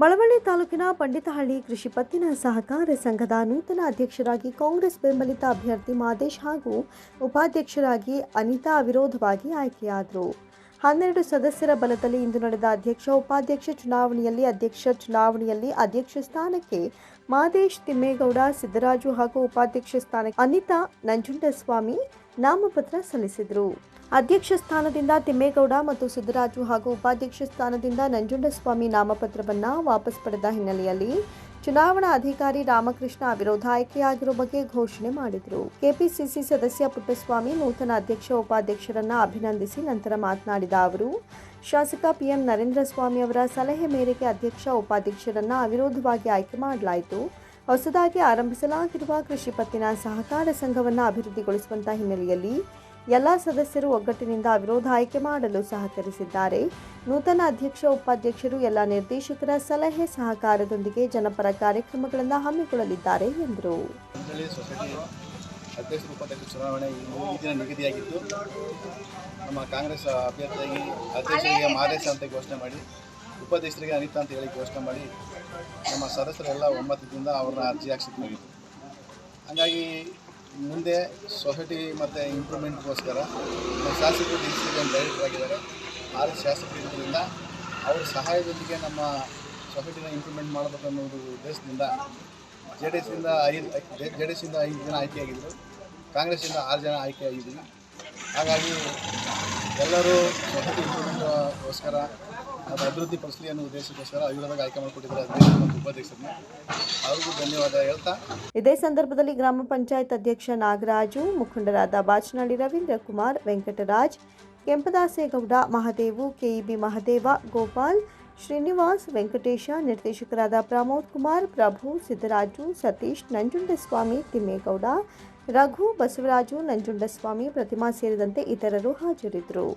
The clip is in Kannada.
ಮಳವಳ್ಳಿ ತಾಲೂಕಿನ ಪಂಡಿತಹಳ್ಳಿ ಕೃಷಿ ಪತ್ತಿನ ಸಹಕಾರ ಸಂಘದ ನೂತನ ಅಧ್ಯಕ್ಷರಾಗಿ ಕಾಂಗ್ರೆಸ್ ಬೆಂಬಲಿತ ಅಭ್ಯರ್ಥಿ ಮಾದೇಶ್ ಹಾಗೂ ಉಪಾಧ್ಯಕ್ಷರಾಗಿ ಅನಿತಾ ಅವಿರೋಧವಾಗಿ ಆಯ್ಕೆಯಾದರು. ಹನ್ನೆರಡು ಸದಸ್ಯರ ಬಲದಲ್ಲಿ ಇಂದು ನಡೆದ ಅಧ್ಯಕ್ಷ, ಉಪಾಧ್ಯಕ್ಷ ಚುನಾವಣೆಯಲ್ಲಿ ಅಧ್ಯಕ್ಷ ಚುನಾವಣೆಯಲ್ಲಿ ಅಧ್ಯಕ್ಷ ಸ್ಥಾನಕ್ಕೆ ಮಾದೇಶ್ ತಿಮ್ಮೇಗೌಡ, ಸಿದ್ದರಾಜು ಹಾಗೂ ಉಪಾಧ್ಯಕ್ಷ ಸ್ಥಾನಕ್ಕೆ ಅನಿತಾ ನಂಜುಂಡಸ್ವಾಮಿ ನಾಮಪತ್ರ ಸಲ್ಲಿಸಿದರು. ಅಧ್ಯಕ್ಷ ಸ್ಥಾನದಿಂದ ತಿಮ್ಮೇಗೌಡ ಮತ್ತು ಸಿದ್ದರಾಜು ಹಾಗೂ ಉಪಾಧ್ಯಕ್ಷ ಸ್ಥಾನದಿಂದ ನಂಜುಂಡಸ್ವಾಮಿ ನಾಮಪತ್ರವನ್ನು ವಾಪಸ್ ಪಡೆದ ಹಿನ್ನೆಲೆಯಲ್ಲಿ ಚುನಾವಣಾ ಅಧಿಕಾರಿ ರಾಮಕೃಷ್ಣ ಅವಿರೋಧ ಆಯ್ಕೆಯಾಗಿರುವ ಬಗ್ಗೆ ಘೋಷಣೆ ಮಾಡಿದರು. ಕೆಪಿಸಿಸಿ ಸದಸ್ಯ ಪುಟ್ಟಸ್ವಾಮಿ ನೂತನ ಅಧ್ಯಕ್ಷ ಉಪಾಧ್ಯಕ್ಷರನ್ನ ಅಭಿನಂದಿಸಿ ನಂತರ ಮಾತನಾಡಿದ ಅವರು, ಶಾಸಕ ಪಿಎಂ ನರೇಂದ್ರ ಸ್ವಾಮಿ ಅವರ ಸಲಹೆ ಮೇರೆಗೆ ಅಧ್ಯಕ್ಷ ಉಪಾಧ್ಯಕ್ಷರನ್ನ ಅವಿರೋಧವಾಗಿ ಆಯ್ಕೆ ಮಾಡಲಾಯಿತು. ಹೊಸದಾಗಿ ಆರಂಭಿಸಲಾಗಿರುವ ಕೃಷಿ ಪತ್ತಿನ ಸಹಕಾರ ಸಂಘವನ್ನು ಅಭಿವೃದ್ಧಿಗೊಳಿಸುವಂತಹ ಹಿನ್ನೆಲೆಯಲ್ಲಿ ಎಲ್ಲ ಸದಸ್ಯರು ಒಗ್ಗಟ್ಟಿನಿಂದ ವಿರೋಧ ಆಯ್ಕೆ ಮಾಡಲು ಸಹಕರಿಸಿದ್ದಾರೆ. ನೂತನ ಅಧ್ಯಕ್ಷ ಉಪಾಧ್ಯಕ್ಷರು ಎಲ್ಲ ನಿರ್ದೇಶಕರ ಸಲಹೆ ಸಹಕಾರದೊಂದಿಗೆ ಜನಪರ ಕಾರ್ಯಕ್ರಮಗಳನ್ನು ಹಮ್ಮಿಕೊಳ್ಳಲಿದ್ದಾರೆ ಎಂದರು. ಅಧ್ಯಕ್ಷ ಉಪಾಧ್ಯಕ್ಷ ಚುನಾವಣೆ ಈ ದಿನ ನಿಗದಿಯಾಗಿದ್ದು ನಮ್ಮ ಕಾಂಗ್ರೆಸ್ ಅಭ್ಯರ್ಥಿಯಾಗಿ ಅಧ್ಯಕ್ಷರಿಗೆ ಮಾದೇಶ ಅಂತ ಘೋಷಣೆ ಮಾಡಿ ಉಪಾಧ್ಯಕ್ಷರಿಗೆ ಅನಿತಾ ಅಂತ ಹೇಳಿ ಘೋಷಣೆ ಮಾಡಿ ನಮ್ಮ ಸದಸ್ಯರೆಲ್ಲ ಒಮ್ಮತದಿಂದ ಅವ್ರನ್ನ ಅರ್ಜಿ ಹಾಕ್ಸಿದ್ದಾಗಿತ್ತು ಹಾಗಾಗಿ ಮುಂದೆ ಸೊಸೈಟಿ ಮತ್ತು ಇಂಪ್ರೂವ್ಮೆಂಟ್ಗೋಸ್ಕರ ಶಾಸಕರು ಡಿ ಸಿ ಡೈರೆಕ್ಟರ್ ಆಗಿದ್ದಾರೆ ಆರು ಶಾಸಕರು ಇರೋದ್ರಿಂದ ಅವ್ರ ಸಹಾಯದೊಂದಿಗೆ ನಮ್ಮ ಸೊಸೈಟಿನ ಇಂಪ್ರೂವ್ಮೆಂಟ್ ಮಾಡಬೇಕು ಅನ್ನೋದು ಉದ್ದೇಶದಿಂದ ಜೆ ಡಿ ಎಸ್ಸಿಂದ ಐದು, ಜೆ ಡಿ ಎಸ್ಸಿಂದ ಐದು ಜನ ಆಯ್ಕೆಯಾಗಿದ್ದರು ಕಾಂಗ್ರೆಸ್ಸಿಂದ ಆರು ಜನ ಆಯ್ಕೆ ಆಗಿದ್ದೀವಿ ಹಾಗಾಗಿ ಎಲ್ಲರೂ ಸೊಸೈಟಿ ಇಂಪ್ರೂವ್ಮೆಂಟ್ಗೋಸ್ಕರ ಅದು ಅಭಿವೃದ್ಧಿ ಪಡಿಸಲಿ ಅನ್ನೋ ಉದ್ದೇಶಕ್ಕೋಸ್ಕರ ಅವಿರೋಧವಾಗಿ ಆಯ್ಕೆ ಮಾಡಿಕೊಟ್ಟಿದ್ದಾರೆ ಅಧ್ಯಕ್ಷ ಉಪಾಧ್ಯಕ್ಷರನ್ನ. ಅವ್ರಿಗೂ ಧನ್ಯವಾದ ಹೇಳ್ತಾ. ಇದೇ ಸಂದರ್ಭದಲ್ಲಿ ಗ್ರಾಮ ಪಂಚಾಯತ್ ಅಧ್ಯಕ್ಷ ನಾಗರಾಜು, ಮುಖಂಡರಾದ ಬಾಚನಹಳ್ಳಿ ರವೀಂದ್ರ ಕುಮಾರ್ ವೆಂಕಟರಾಜ್, ಕೆಂಪದಾಸೇಗೌಡ, ಮಹದೇವು, ಕೆಇಬಿ ಮಹದೇವ, ಗೋಪಾಲ್, ಶ್ರೀನಿವಾಸ್, ವೆಂಕಟೇಶ, ನಿರ್ದೇಶಕರಾದ ಪ್ರಮೋದ್ ಕುಮಾರ್, ಪ್ರಭು, ಸಿದ್ದರಾಜು, ಸತೀಶ್, ನಂಜುಂಡಸ್ವಾಮಿ, ತಿಮ್ಮೇಗೌಡ, ರಘು ಬಸವರಾಜು, ನಂಜುಂಡಸ್ವಾಮಿ, ಪ್ರತಿಮಾ ಸೇರಿದಂತೆ ಇತರರು ಹಾಜರಿದ್ದರು.